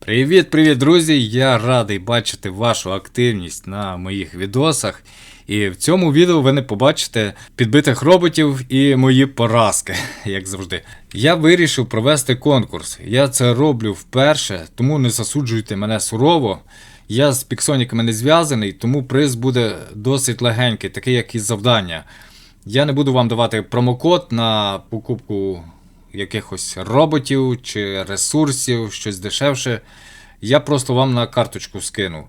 Привіт-привіт, друзі! Я радий бачити вашу активність на моїх відосах. І в цьому відео ви не побачите підбитих роботів і мої поразки, як завжди. Я вирішив провести конкурс. Я це роблю вперше, тому не засуджуйте мене сурово. Я з піксоніками не зв'язаний, тому приз буде досить легенький, такий як і завдання. Я не буду вам давати промокод на покупку якихось роботів чи ресурсів, щось дешевше. Я просто вам на карточку скину.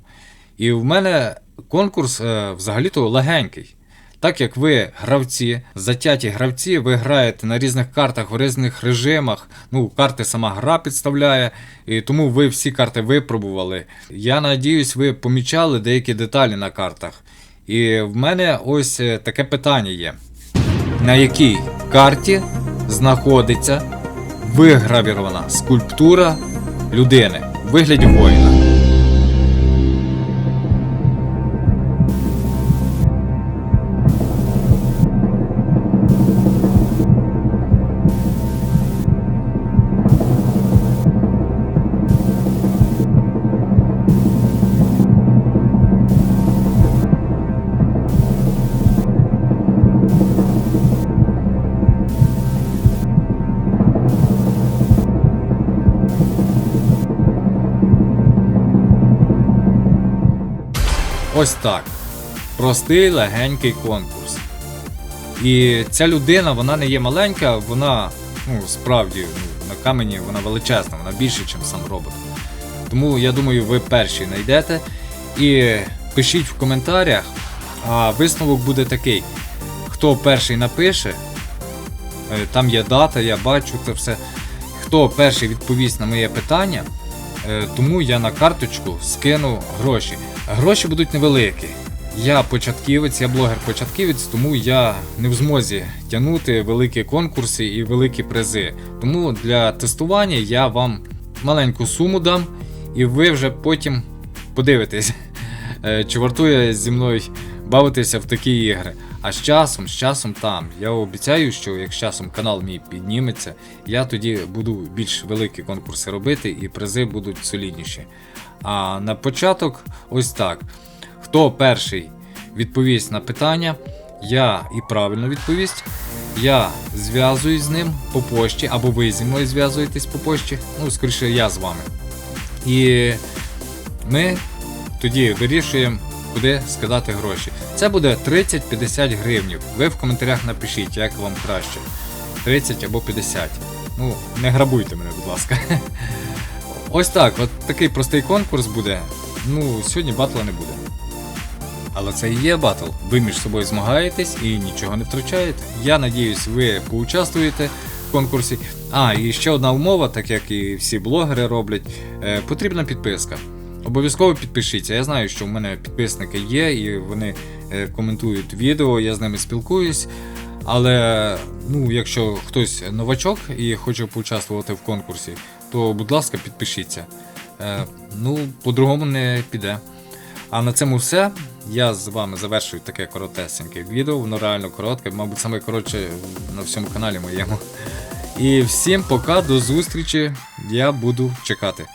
І в мене конкурс е, взагалі-то легенький. Так як ви гравці, затяті гравці, ви граєте на різних картах в різних режимах. Ну, карти сама гра підставляє, і тому ви всі карти випробували. Я надіюсь, ви помічали деякі деталі на картах. І в мене ось е, таке питання є. На якій карті знаходиться вигравірована скульптура людини у вигляді воїна? Ось так. Простий легенький конкурс. І ця людина, вона не є маленька, вона ну, справді ну, на камені вона величезна, вона більше, ніж сам робот. Тому я думаю, ви перші знайдете. І пишіть в коментарях, а висновок буде такий: хто перший напише, е, там є дата, я бачу це все. Хто перший відповість на моє питання, е, тому я на карточку скину гроші. Гроші будуть невеликі. Я початківець, я блогер-початківець, тому я не в змозі тягнути великі конкурси і великі призи. Тому для тестування я вам маленьку суму дам, і ви вже потім подивитесь, е, чи вартує зі мною бавитися в такі ігри. А з часом, з часом там. Я обіцяю, що як з часом канал мій підніметься, я тоді буду більш великі конкурси робити і призи будуть солідніші. А на початок, ось так. Хто перший відповість на питання, я і правильно відповість. Я зв'язуюсь з ним по пошті, або ви зі мною зв'язуєтесь по пошті. Ну, скоріше, я з вами. І ми тоді вирішуємо, куди скидати гроші. Це буде 30-50 гривнів. Ви в коментарях напишіть, як вам краще. 30 або 50. Ну, не грабуйте мене, будь ласка. Ось так, от такий простий конкурс буде. Ну, сьогодні батла не буде. Але це і є батл. Ви між собою змагаєтесь і нічого не втрачаєте. Я надіюсь, ви поучаствуєте в конкурсі. А, і ще одна умова, так як і всі блогери роблять, е, потрібна підписка. Обов'язково підпишіться. Я знаю, що в мене підписники є, і вони е, коментують відео, я з ними спілкуюсь. Але ну, якщо хтось новачок і хоче поучаствувати в конкурсі, то будь ласка, підпишіться. Е, ну, по-другому не піде. А на цьому все. Я з вами завершую таке коротесеньке відео, воно реально коротке, мабуть, саме коротше на всьому каналі моєму. І всім пока, до зустрічі. Я буду чекати.